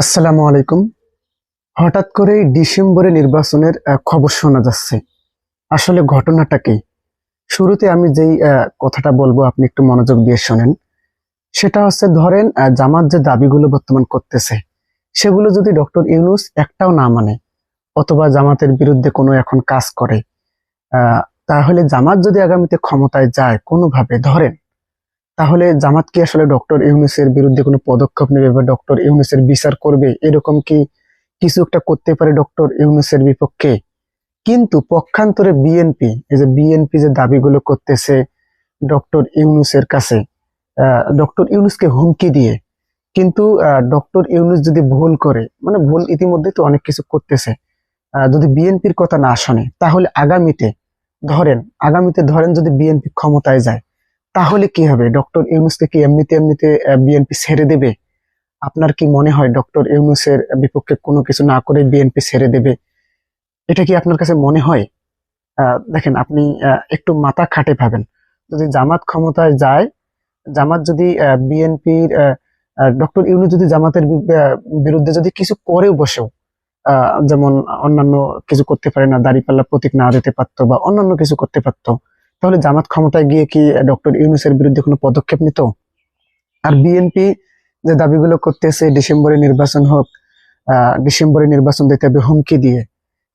আসসালামু আলাইকুম। হঠাৎ করেই ডিসেম্বরে নির্বাচনের খবর শোনা যাচ্ছে। আসলে ঘটনাটা কি? শুরুতে আমি যেই কথাটা বলব, আপনি একটু মনোযোগ দিয়ে শোনেন। সেটা হচ্ছে, ধরেন জামাত যে দাবিগুলো বর্তমান করতেছে, সেগুলো যদি ডক্টর ইউনুস একটাও না মানে অথবা জামাতের বিরুদ্ধে কোনো এখন কাজ করে তাহলে জামাত যদি আগামীতে ক্ষমতায় যায় কোনোভাবে, ধরেন তাহলে জামাত কি আসলে ডক্টর ইউনুসের বিরুদ্ধে কোনো পদক্ষেপ নেবে বা ডক্টর ইউনুসের বিচার করবে? এরকম কি কিছু একটা করতে পারে ডক্টর ইউনুসের বিপক্ষে? কিন্তু পক্ষান্তরে বিএনপি, এই যে বিএনপি যে দাবিগুলো করতেছে ডক্টর ইউনুসের কাছে ডক্টর ইউনুসকে হুমকি দিয়ে, কিন্তু ডক্টর ইউনুস যদি ভুল করে মানে ভুল ইতিমধ্যে তো অনেক কিছু করতেছে যদি বিএনপির কথা না শোনে, তাহলে আগামীতে ধরেন আগামীতে ধরেন যদি বিএনপি ক্ষমতায় যায় তাহলে কি হবে? ডক্টর ইউনুসকে কি এমনিতে এমনিতে বিএনপি ছেড়ে দেবে? আপনার কি মনে হয় ডক্টর ইউনুসের বিপক্ষে কোনো কিছু না করে বিএনপি ছেড়ে দেবে? এটা কি আপনার কাছে মনে হয়? দেখেন, আপনি একটু মাথা খাটে ভাবেন। যদি জামাত ক্ষমতায় যায়, জামাত যদি বিএনপির ডক্টর ইউনুস যদি জামাতের বিরুদ্ধে যদি কিছু করেও বসেও যেমন অন্যান্য কিছু করতে পারে না দাঁড়িপাল্লা প্রতীক না দিতে পারতো বা অন্যান্য কিছু করতে পারতো তাহলে জামাত ক্ষমতায় গিয়ে কি ডক্টর ইউনুসের বিরুদ্ধে কোনো পদক্ষেপ নিত? আর বিএনপি যে দাবিগুলো করতেছে, ডিসেম্বরে নির্বাচন হোক ডিসেম্বরে নির্বাচন দিতে হবে হুমকি দিয়ে।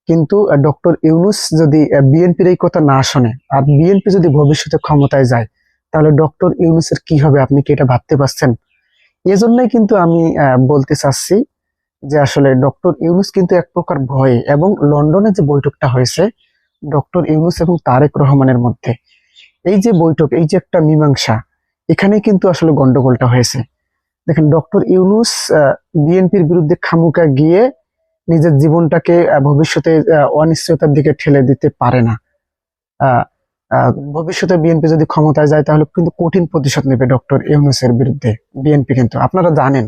কিন্তু ডক্টর ইউনুস যদি বিএনপির এই কথা না শোনে, আর বিএনপি যদি ভবিষ্যতে ক্ষমতায় যায়, তাহলে ডক্টর ইউনুসের কি হবে? আপনি কি এটা ভাবতে পারছেন? এজন্যই কিন্তু আমি বলতে চাচ্ছি যে আসলে ডক্টর ইউনুস কিন্তু এক প্রকার ভয়ে এবং লন্ডনে যে বৈঠকটা হয়েছে ডক্টর ইউনুস এবং তারেক রহমানের মধ্যে। এই যে বৈঠক, এই যে একটা মীমাংসা, এখানে কিন্তু আসলে গন্ডগোলটা হয়েছে। দেখেন, ডক্টর ইউনুস বিএনপির বিরুদ্ধে খামুকা গিয়ে নিজের জীবনটাকে ভবিষ্যতে অনিশ্চয়তার দিকে ঠেলে দিতে পারে না। ভবিষ্যতে বিএনপি যদি ক্ষমতায় যায়, তাহলে কিন্তু কঠিন প্রতিশোধ নেবে ডক্টর ইউনুসের বিরুদ্ধে, বিএনপি কিন্তু। আপনারা জানেন,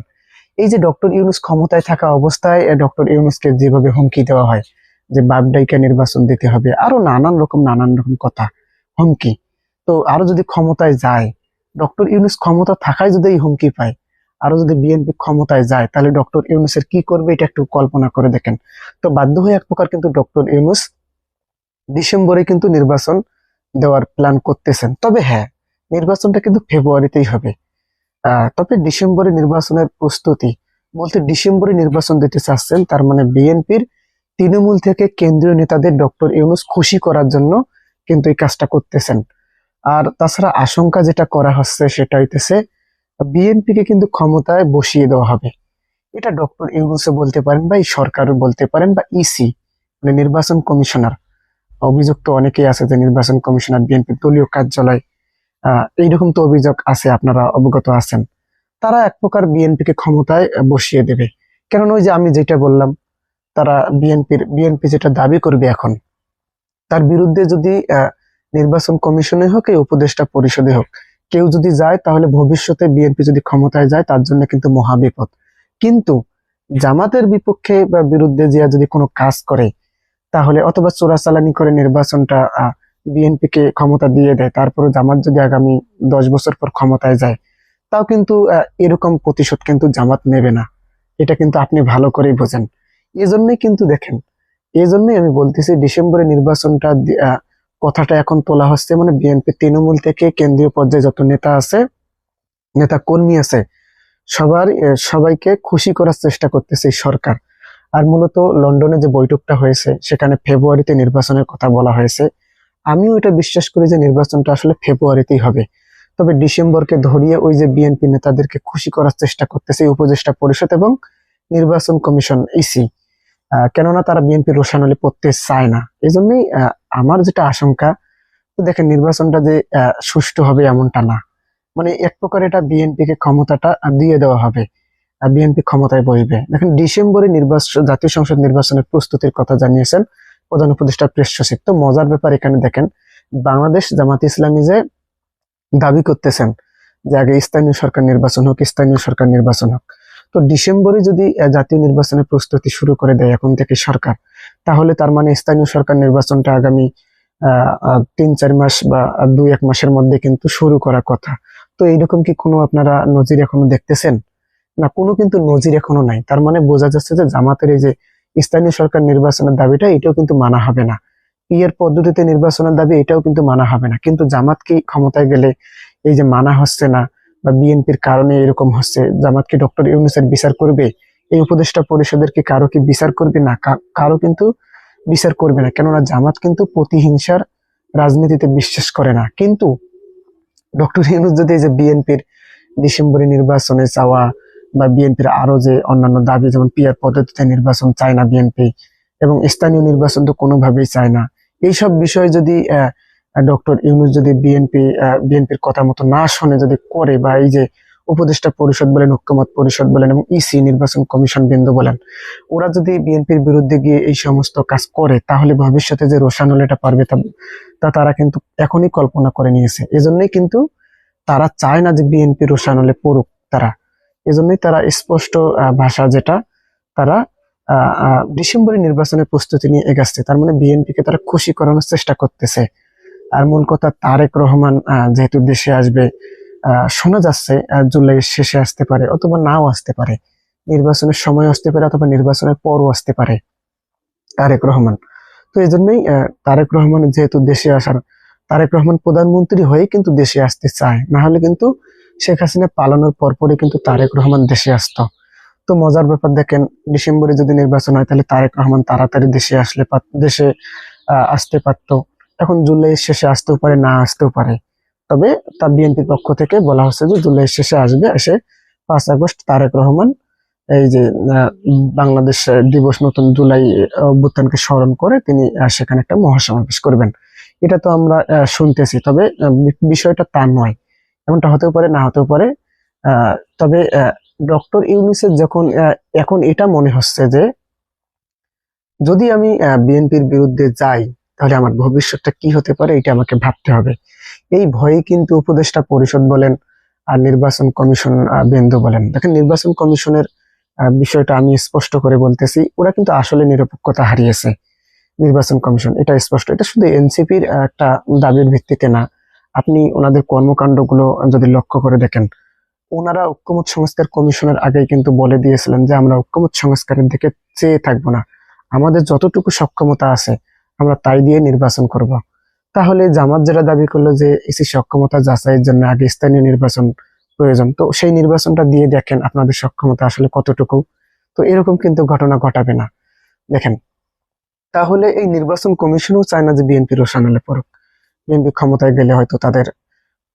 এই যে ডক্টর ইউনুস ক্ষমতায় থাকা অবস্থায় ডক্টর ইউনুসকে যেভাবে হুমকি দেওয়া হয় যে বাপডাইকা নির্বাচন দিতে হবে, আরও নানান রকম নানান রকম কথা, হুমকি। তো আরও যদি ক্ষমতায় যায়, ডক্টর ইউনুস ক্ষমতা থাকায় যদি এই হুমকি পায়, আরও যদি বিএনপি ক্ষমতায় যায়, তাহলে ডক্টর ইউনুসের কি করবে এটা একটু কল্পনা করে দেখেন। তো বাধ্য হয়ে এক প্রকার কিন্তু ডক্টর ইউনুস ডিসেম্বরে কিন্তু নির্বাচন দেওয়ার প্ল্যান করতেছেন। তবে হ্যাঁ নির্বাচনটা কিন্তু ফেব্রুয়ারিতেই হবে। তবে ডিসেম্বরে নির্বাচনের প্রস্তুতি, বলতে ডিসেম্বরে নির্বাচন দিতে চাচ্ছেন, তার মানে বিএনপির তৃণমূল থেকে কেন্দ্রীয় নেতাদের ডক্টর ইউনুস খুশি করার জন্য কিন্তু এই কাজটা করতেছেন। আর তাছাড়া আশঙ্কা যেটা করা হচ্ছে সেটা হইতেছে, বিএনপিকে কিন্তু ক্ষমতায় বসিয়ে দেওয়া হবে। এটা ডক্টর ইউনুসে বলতে পারেন বা এই সরকার বলতে পারেন বা ইসি মানে নির্বাচন কমিশনার। অভিযুক্ত অনেকেই আছে যে নির্বাচন কমিশনার, বিএনপি দলীয় কার্যালয় এইরকম তো অভিযোগ আছে, আপনারা অবগত আছেন। তারা এক প্রকার বিএনপিকে ক্ষমতায় বসিয়ে দেবে। কেননা ওই যে আমি যেটা বললাম তারা বিএনপির, বিএনপি যেটা দাবি করবে এখন, তার বিরুদ্ধে যদি নির্বাচন কমিশনে হোক, এই উপদেষ্টা পরিষদে হোক, কেউ যদি যায়, তাহলে ভবিষ্যতে বিএনপি যদি ক্ষমতায় যায়, তার জন্য কিন্তু মহাবিপদ কিন্তু জামাতের বিপক্ষে বা বিরুদ্ধে যে যদি কোনো কাজ করে, তাহলে অথবা চোরাচালানি করে নির্বাচনটা বিএনপি কে ক্ষমতা দিয়ে দেয় তারপরে জামাত যদি আগামী দশ বছর পর ক্ষমতায় যায়, তাও কিন্তু এরকম প্রতিশোধ কিন্তু জামাত নেবে না। এটা কিন্তু আপনি ভালো করেই বোঝেন। এজন্যই কিন্তু দেখেন, এজন্যই আমি বলতেছি ডিসেম্বরে নির্বাচনটা কথাটা এখন তোলা হচ্ছে মানে বিএনপি তৃণমূল থেকে কেন্দ্রীয় পর্যায়ে যত নেতা আছে, নেতা কর্মী আছে, সবার সবাইকে খুশি করার চেষ্টা করতেছে সরকার। আর মূলত লন্ডনে যে বৈঠকটা হয়েছে, সেখানে ফেব্রুয়ারিতে নির্বাচনের কথা বলা হয়েছে। আমিও এটা বিশ্বাস করি যে নির্বাচনটা আসলে ফেব্রুয়ারিতেই হবে। তবে ডিসেম্বরকে ধরিয়ে ওই যে বিএনপি নেতাদেরকে খুশি করার চেষ্টা করতেছে উপদেষ্টা পরিষদ এবং নির্বাচন কমিশন ইসি কেননা তারা বিএনপি রোশানলি পড়তে চায় না। এই জন্যই আমার যেটা আশঙ্কা দেখেন নির্বাচনটা যে সুষ্ঠু হবে এমনটা না। মানে এক প্রকার এটা বিএনপি কে ক্ষমতাটা দিয়ে দেওয়া হবে বিএনপি ক্ষমতায় বসবে দেখেন ডিসেম্বরে নির্বাচন জাতীয় সংসদ নির্বাচনের প্রস্তুতির কথা জানিয়েছেন প্রধান উপদেষ্টা প্রেস সচিব। তো মজার ব্যাপার এখানে দেখেন, বাংলাদেশ জামাত ইসলামী যে দাবি করতেছেন যে আগে স্থানীয় সরকার নির্বাচন হোক, স্থানীয় সরকার নির্বাচন হোক তো ডিসেম্বরে যদি জাতীয় নির্বাচনের প্রস্তুতি শুরু করে দেয় এখন থেকে সরকার, তাহলে তার মানে স্থানীয় সরকার নির্বাচনটা আগামী তিন, চার মাস বা দুই, এক মাসের মধ্যে কিন্তু শুরু করার কথা। তো এইরকম কি কোনো আপনারা নজির এখনও দেখতেছেন? না, কোনো কিন্তু নজির এখনও নাই। তার মানে বোঝা যাচ্ছে যে জামাতের এই যে স্থানীয় সরকার নির্বাচনের দাবিটা, এটাও কিন্তু মানা হবে না। পিয়ের পদ্ধতিতে নির্বাচনের দাবি, এটাও কিন্তু মানা হবে না। কিন্তু জামাত কি ক্ষমতায় গেলে এই যে মানা হচ্ছে না বা বিএনপির কারণে এরকম হচ্ছে, জামাত কি ডক্টর ইউনুসের বিচার করবে? এই উপদেষ্টা পরিষদের কি কারও কি বিচার করবে না? কারও কিন্তু বিচার করবে না। কেননা জামাত কিন্তু প্রতিহিংসার রাজনীতিতে বিশ্বাস করে না। কিন্তু ডক্টর ইউনুস যদি এই যে বিএনপির ডিসেম্বরে নির্বাচনে চাওয়া বা বিএনপির আরও যে অন্যান্য দাবি, যেমন পিয়ার পদ্ধতিতে নির্বাচন চায় না বিএনপি এবং স্থানীয় নির্বাচন তো কোনোভাবেই চায় না। এইসব বিষয়ে যদি ডক্টর ইউনুস যদি বিএনপি বিএনপির কথা মতো না শুনে যদি করে বা এই যে উপদেষ্টা পরিষদ বলেন ঐক্যমত পরিষদ বলেন এবং ইসি নির্বাচন কমিশন বিন্দু বলেন ওরা যদি বিএনপির বিরুদ্ধে গিয়ে এই সমস্ত কাজ করে তাহলে ভবিষ্যতে যে রোশানল এটা পারবে তা তারা কিন্তু এখনই কল্পনা করে নিয়েছে। এজন্যই কিন্তু তারা চায় না যে বিএনপি রোশানলে পড়ুক তারা। এজন্যই তারা স্পষ্ট ভাষা যেটা তারা আহ, আহ, ডিসেম্বরে নির্বাচনের প্রস্তুতি নিয়ে এগাচ্ছে। তার মানে বিএনপিকে তারা খুশি করানোর চেষ্টা করতেছে। আর মূল কথা তারেক রহমান যেহেতু দেশে আসবে শোনা যাচ্ছে জুলাইয়ের শেষে আসতে পারে অথবা নাও আসতে পারে। নির্বাচনের সময় আসতে পারে অথবা নির্বাচনের পরও আসতে পারে তারেক রহমান। তো এই জন্যই তারেক রহমান যেহেতু দেশে আসার, তারেক রহমান প্রধানমন্ত্রী হয়ে কিন্তু দেশে আসতে চায়। না হলে কিন্তু শেখ হাসিনা পালানোর পরপরই কিন্তু তারেক রহমান দেশে আসতো। তো মজার ব্যাপার দেখেন, ডিসেম্বরে যদি নির্বাচন হয়, তাহলে তারেক রহমান তাড়াতাড়ি দেশে আসলে দেশে আসতে পারতো। এখন জুলাইয়ের শেষে আসতেও পারে, না আসতেও পারে। তবে তার বিএনপির পক্ষ থেকে বলা হচ্ছে যে জুলাইয়ের শেষে আসবে, এসে পাঁচ আগস্ট তারেক রহমান এই যে বাংলাদেশ দিবস নতুন জুলাই অভ্যুত্থানকে স্মরণ করে তিনি সেখানে একটা মহাসমাবেশ করবেন। এটা তো আমরা শুনতেছি, তবে বিষয়টা তা নয়। এমনটা হতেও পারে, না হতেও পারে তবে ডক্টর ইউনুসের যখন এখন এটা মনে হচ্ছে যে যদি আমি বিএনপির বিরুদ্ধে যাই তাহলে আমার ভবিষ্যৎটা কি হতে পারে এটা আমাকে ভাবতে হবে। এই ভয়ে কিন্তু উপদেষ্টা পরিষদ বলেন আর নির্বাচন কমিশন আহ, বেন্দু বলেন। দেখেন নির্বাচন কমিশনের বিষয়টা আমি স্পষ্ট করে বলতেছি ওরা কিন্তু আসলে নিরপেক্ষতা হারিয়েছে। নির্বাচন কমিশন এটা স্পষ্ট। এটা শুধু এনসিপির একটা দাবির ভিত্তিতে না। আপনি ওনাদের কর্মকাণ্ডগুলো যদি লক্ষ্য করে দেখেন ওনারা ঐক্যমত সংস্কার কমিশনের আগেই কিন্তু বলে দিয়েছিলেন যে আমরা ঐক্যমত সংস্কারের দিকে চেয়ে থাকব না। আমাদের যতটুকু সক্ষমতা আছে আমরা তাই দিয়ে নির্বাচন করব। তাহলে জামাত যেটা দাবি করল যে এসি সক্ষমতা যাচাইয়ের জন্য আগে স্থানীয় নির্বাচন প্রয়োজন, তো সেই নির্বাচনটা দিয়ে দেখেন আপনাদের সক্ষমতা আসলে কতটুকু। তো এরকম কিন্তু ঘটনা ঘটাবে না। দেখেন, তাহলে এই নির্বাচন কমিশনও চায় না যে বিএনপি রোশানালে পড়ুক। বিএনপি ক্ষমতায় গেলে হয়তো তাদের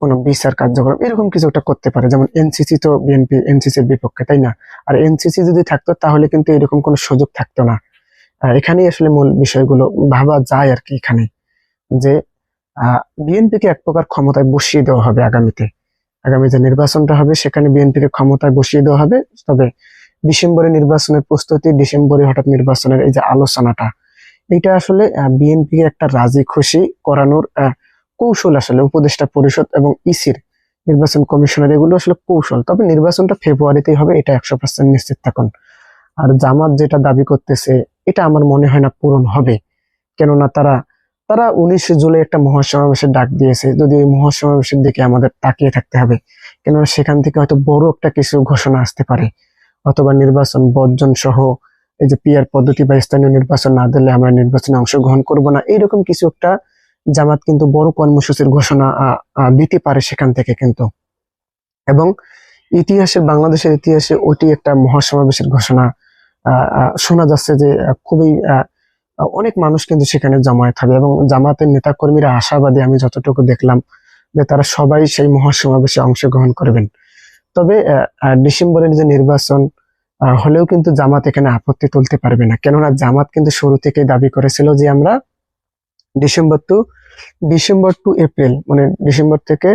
কোনো বিচার কার্যক্রম এরকম কিছু একটা করতে পারে। যেমন এনসিসি তো বিএনপি, এনসিসির বিপক্ষে, তাই না? আর এনসিসি যদি থাকতো, তাহলে কিন্তু এরকম কোনো সুযোগ থাকতো না। এখানেই আসলে মূল বিষয়গুলো ভাবা যায় আর কি এখানে। যে বিএনপিকে এক প্রকার ক্ষমতায় বসিয়ে দেওয়া হবে আগামীতে। আগামী যে নির্বাচনটা হবে, সেখানে বিএনপিকে ক্ষমতায় বসিয়ে দেওয়া হবে। তবে ডিসেম্বরে নির্বাচনের প্রস্তুতি, ডিসেম্বরে হঠাৎ নির্বাচনের এই যে আলোচনাটা, এটা আসলে বিএনপি একটা রাজি খুশি করানোর কৌশল আসলে উপদেষ্টা পরিষদ এবং ইসির নির্বাচন কমিশনের এগুলো আসলে কৌশল। তবে নির্বাচনটা ফেব্রুয়ারিতেই হবে, এটা একশো পার্সেন্ট নিশ্চিত থাকুন। আর জামাত যেটা দাবি করতেছে এটা আমার মনে হয় না পূরণ হবে। কেননা তারা তারা উনিশে জুলাই একটা মহাসমাবেশের ডাক দিয়েছে। যদি ওই মহাসমাবেশের দিকে আমাদের তাকিয়ে থাকতে হবে, কেননা সেখান থেকে হয়তো বড় একটা কিছু ঘোষণা আসতে পারে। অথবা নির্বাচন বর্জন সহ এই যে পিয়ার পদ্ধতি বা স্থানীয় নির্বাচন না দিলে আমরা নির্বাচনে অংশগ্রহণ করব না। এইরকম কিছু একটা জামাত কিন্তু বড় কর্মসূচির ঘোষণা দিতে পারে সেখান থেকে কিন্তু। এবং ইতিহাসে, বাংলাদেশের ইতিহাসে ওটি একটা মহাসমাবেশের ঘোষণা শোনা যাচ্ছে যে খুবই অনেক মানুষ কিন্তু সেখানে জমায়েত হবে এবং জামাতের নেতাকর্মীরা আশাবাদী আমি যতটুকু দেখলাম যে তারা সবাই সেই মহাসমাবেশে অংশগ্রহণ করবেন। তবে ডিসেম্বরের যে নির্বাচন হলেও কিন্তু জামাত এখানে আপত্তি তুলতে পারবে না। কেননা জামাত কিন্তু শুরু থেকেই দাবি করেছিল যে আমরা December two December two April মানে ডিসেম্বর থেকে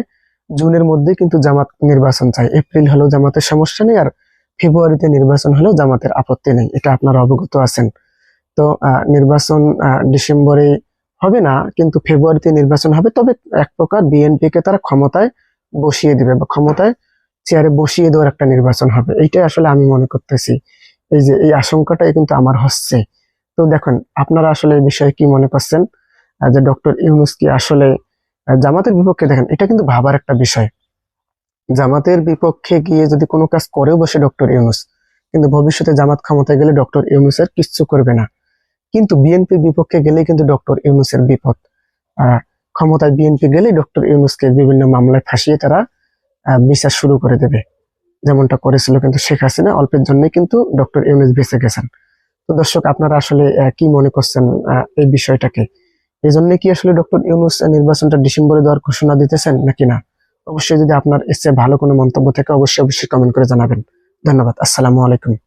জুনের মধ্যে কিন্তু জামাত নির্বাচন চাই এপ্রিল হলেও জামাতের সমস্যা নেই আর ফেব্রুয়ারিতে নির্বাচন হলেও জামাতের আপত্তি নেই, এটা আপনারা অবগত আছেন। তো নির্বাচন ডিসেম্বরে হবে না, কিন্তু ফেব্রুয়ারিতে নির্বাচন হবে, তবে এক প্রকার বিএনপি কে তারা ক্ষমতায় বসিয়ে দিবে বা ক্ষমতায় চেয়ারে বসিয়ে দেওয়ার একটা নির্বাচন হবে, এইটাই আসলে আমি মনে করতেছি। এই যে, এই আশঙ্কাটাই কিন্তু আমার হচ্ছে। তো দেখুন, আপনারা আসলে এই বিষয়ে কি মনে করছেন? যে ডক্টর ইউনুস কি আসলে জামাতের বিপক্ষে দেখেন, এটা কিন্তু ভাবার একটা বিষয়। জামাতের বিপক্ষে গিয়ে যদি কোনো কাজ করেও বসে ডক্টর ইউনুস কিন্তু ভবিষ্যতে জামাত ক্ষমতায় গেলে ডক্টর ইউনুসের কিচ্ছু করবে না। কিন্তু বিএনপি বিপক্ষে গেলে কিন্তু ডক্টর ইউনুসের বিপদ। আহ, ক্ষমতায় বিএনপি গেলে ডক্টর ইউনুসকে বিভিন্ন মামলায় ফাঁসিয়ে তারা বিচার শুরু করে দেবে। যেমনটা করেছিল কিন্তু শেখ হাসিনা অল্পের জন্যই কিন্তু ডক্টর ইউনুস বেঁচে গেছেন। তো দর্শক আপনারা আসলে কি মনে করছেন এই বিষয়টাকে? এই জন্য কি আসলে ডক্টর ইউনুস নির্বাচনটা ডিসেম্বরে দেওয়ার ঘোষণা দিতেছেন নাকি না? অবশ্যই যদি আপনার এসে ভালো কোনো মন্তব্য থাকে, অবশ্যই অবশ্যই কমেন্ট করে জানাবেন। ধন্যবাদ, আসসালামু আলাইকুম।